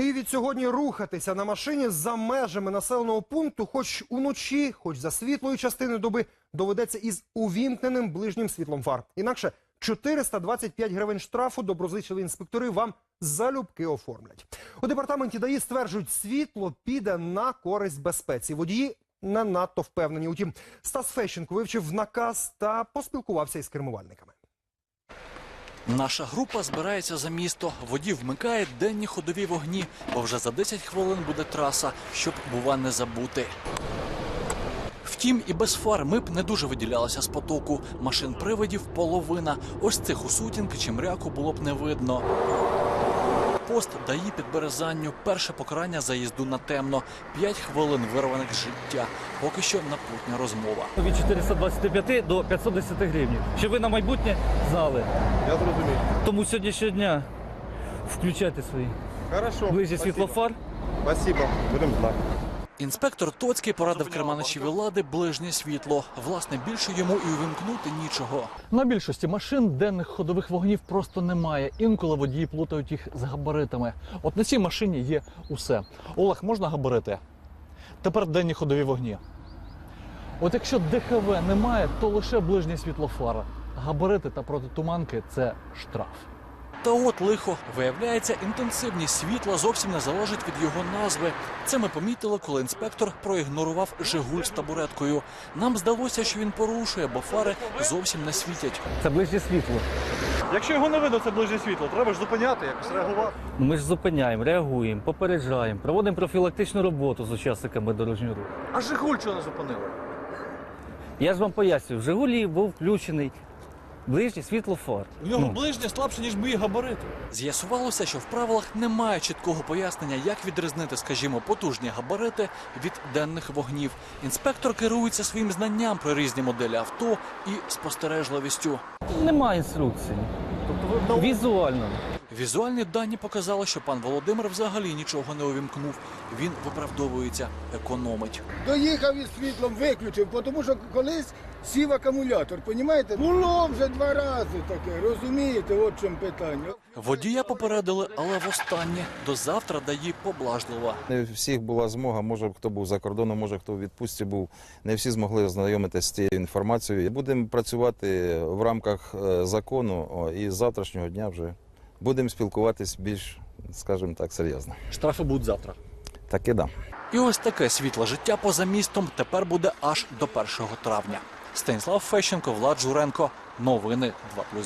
І від сьогодні рухатися на машині за межами населеного пункту, хоч уночі, хоч за світлою частиною доби, доведеться із увімкненим ближнім світлом фар. Інакше 425 гривень штрафу доброзичливі інспектори вам залюбки оформлять. У департаменті ДАІ стверджують, світло піде на користь безпеці. Водії не надто впевнені. Утім, Стас Фещенко вивчив наказ та поспілкувався із кермувальниками. Наша група збирається за місто. Водій вмикає денні ходові вогні, бо вже за 10 хвилин буде траса, щоб бува не забути. Втім, і без фар ми б не дуже виділялися з потоку. Машин привидів половина. Ось цих у сутінки чи мряку було б не видно. Пост дає під березанню. Перше покарання заїзду на темно. П'ять хвилин вирваних з життя. Поки що напутня розмова. від 425 до 510 гривень. Щоб ви на майбутнє знали. Я зрозумів. Тому сьогоднішнього дня включайте свої Хорошо. Ближче світлофар. Спасибо. Будемо знати. Інспектор Тоцький порадив керманичеві лади ближнє світло. Власне, більше йому і увімкнути нічого. На більшості машин денних ходових вогнів просто немає. Інколи водії плутають їх з габаритами. От на цій машині є усе. Олег, можна габарити? Тепер денні ходові вогні. От якщо ДХВ немає, то лише ближнє світло фара. Габарити та протитуманки це штраф. Та от лихо виявляється, інтенсивність світла зовсім не залежить від його назви. Це ми помітили, коли інспектор проігнорував Жигуль з табуреткою. Нам здалося, що він порушує, бо фари зовсім не світять. Це ближнє світло. Якщо його не видно, це ближнє світло, треба ж зупиняти, якось реагувати. Ми ж зупиняємо, реагуємо, попереджаємо, проводимо профілактичну роботу з учасниками дорожнього руху. А Жигуль чого не зупинили? Я ж вам пояснюю, в Жигулі був включений ближнє світлофор. У нього Ну. ближнє слабше, ніж мої габарити. З'ясувалося, що в правилах немає чіткого пояснення, як відрізнити, скажімо, потужні габарити від денних вогнів. Інспектор керується своїм знанням про різні моделі авто і спостережливістю. Немає інструкції. Тобто ви Візуально. Візуальні дані показали, що пан Володимир взагалі нічого не увімкнув. Він виправдовується, економить. Доїхав із світлом, виключив, тому що колись сів акумулятор, понімаєте? Було вже два рази таке, розумієте, от в чому питання. Водія попередили, але востаннє до завтра дає поблажливо. Не всіх була змога, може хто був за кордоном, може хто у відпустці був. Не всі змогли ознайомитися з цією інформацією. Будемо працювати в рамках е, закону і з завтрашнього дня вже будемо спілкуватись більш, скажімо так, серйозно. Штрафи будуть завтра. Таки да. І ось таке світле життя поза містом тепер буде аж до 1 травня. Станіслав Фещенко, Влад Журенко. Новини 2+,2.